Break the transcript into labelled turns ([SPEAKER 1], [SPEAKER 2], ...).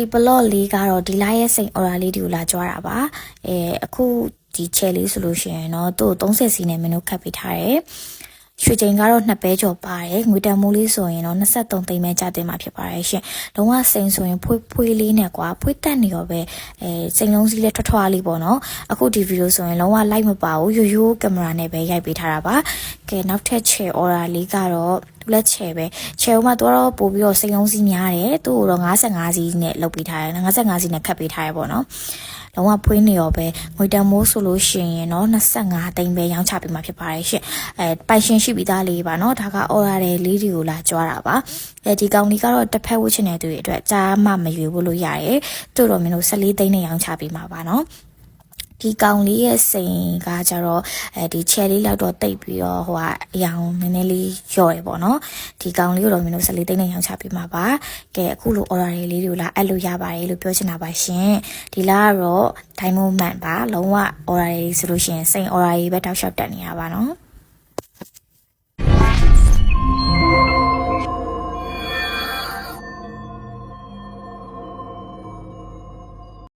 [SPEAKER 1] ဒီဘလော့လေးကတော့ဒီလာရဲ့စိန် aura လေးတွေကိုလာကြွားတာပါအဲအခုဒီချဲလေးဆိုလို့ရှိရင်တော့သူ့ကို30စီနဲ့မင်းတို့ခတ်ပေးထားတယ် ရွှေချိန်ကတော့နှစ်ပဲကျော်ပါတယ်ငွေတန်မိုးလေးဆိုရင်တော့23သိန်းပဲကျတင်မှာဖြစ်ပါတယ်ရှင်လုံးဝစိန်ဆိုရင်ဖွေးဖွေးလေးနဲ့ကွာဖွေးတက်နေရောပဲအဲစိန်လုံးစည်းလေးထွတ်ထွားလေးပေါ့နော်အခုဒီဗီဒီယိုဆိုရင်လုံးဝ light မပါဘူးရိုးရိုးကင်မရာနဲ့ပဲရိုက်ပေးထားတာပါကဲနောက်ထပ်ချဲ aura လေးကတော့သူလက်ချဲပဲချဲဦးမှာသူကတော့ပို့ပြီးတော့စိန်လုံးစည်းများတယ်သူ့ကိုတော့55စီးနဲ့လုပ်ပေးထားတယ်55စီးနဲ့ခတ်ပေးထားရပေါ့နော် လုံးဝဖွေးနေရောပဲငွေတန်မိုးဆိုလို့ရှိရင်တော့25သိန်းပဲရောင်းချပေးမှာဖြစ်ပါတယ်ရှင်အဲပိုင်ရှင်ရှိပြီးသားလေးပါเนาะဒါက order တဲ့လေးတွေကိုလာကြွားတာပါအဲဒီကောင်လေးကတော့တစ်ဖက်ဝစ်ချင်တဲ့သူတွေအတွက်ကြားမှမရွေဘူးလို့ရတယ်တို့တော့မင်းတို့14သိန်းနဲ့ရောင်းချပေးမှာပါเนาะ ဒီကောင်လေးရဲ့စိန်ကကြတော့အဲဒီချယ်လေးလောက်တော့တိတ်ပြီးတော့ဟိုကအရောင်နည်းနည်းလေးလျော့ရပေါ့နော်ဒီကောင်လေးကိုတော့မင်းတို့14သိန်းနဲ့ရောင်းချပေးမှာပါကဲအခုလို order လေးတွေကိုလာအပ်လို့ရပါတယ်လို့ပြောချင်တာပါရှင်ဒီလားကတော့ diamond man ပါလုံးဝ order လေးဆိုလို့ရှိရင်စိန် order ကြီးပဲတောက်လျှောက်တက်နေရပါနော်